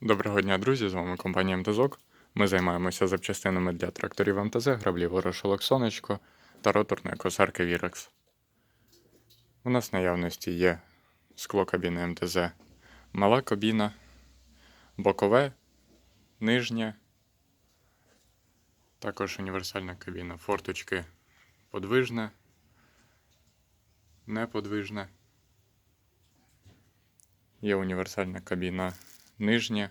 Доброго дня, друзі! З вами компанія МТЗОК. Ми займаємося запчастинами для тракторів МТЗ, граблів горошолок Сонечко та роторної косарки Вірекс. У нас в наявності є скло кабіни МТЗ, мала кабіна, бокове, нижнє, також універсальна кабіна, форточки подвижне, неподвижне. Є універсальна кабіна нижнє.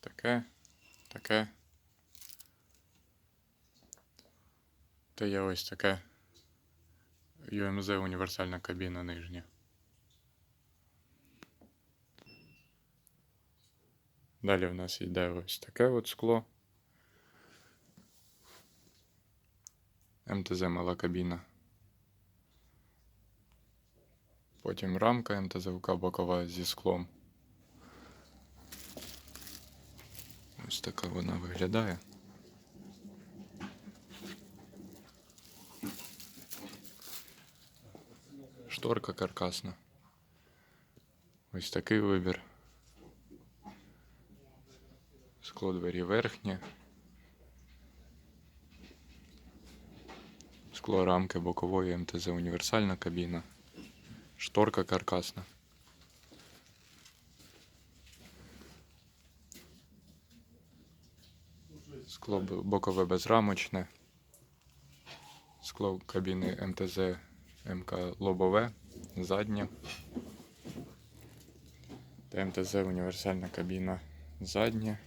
Таке, таке. Та є ось таке UMZ універсальна кабіна нижня. Далі в нас йде ось таке от скло. МТЗ мала кабіна. Потім рамка МТЗВК бокова зі склом. Ось така вона виглядає. Шторка каркасна. Ось такий вибір. Скло двері верхнє. Скло рамки бокової МТЗ універсальна кабіна. Шторка каркасна. Скло бокове безрамочне. Скло кабіни МТЗ МК лобове, заднє. Та МТЗ універсальна кабіна заднє.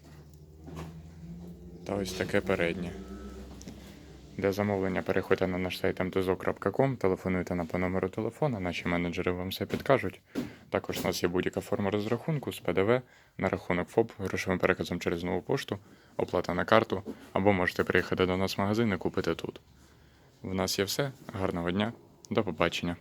Та ось таке переднє. Для замовлення переходьте на наш сайт mtzo.com, телефонуйте на по номеру телефона, наші менеджери вам все підкажуть. Також у нас є будь-яка форма розрахунку з ПДВ на рахунок ФОП грошовим переказом через нову пошту, оплата на карту, або можете приїхати до нас в магазин і купити тут. В нас є все. Гарного дня, до побачення.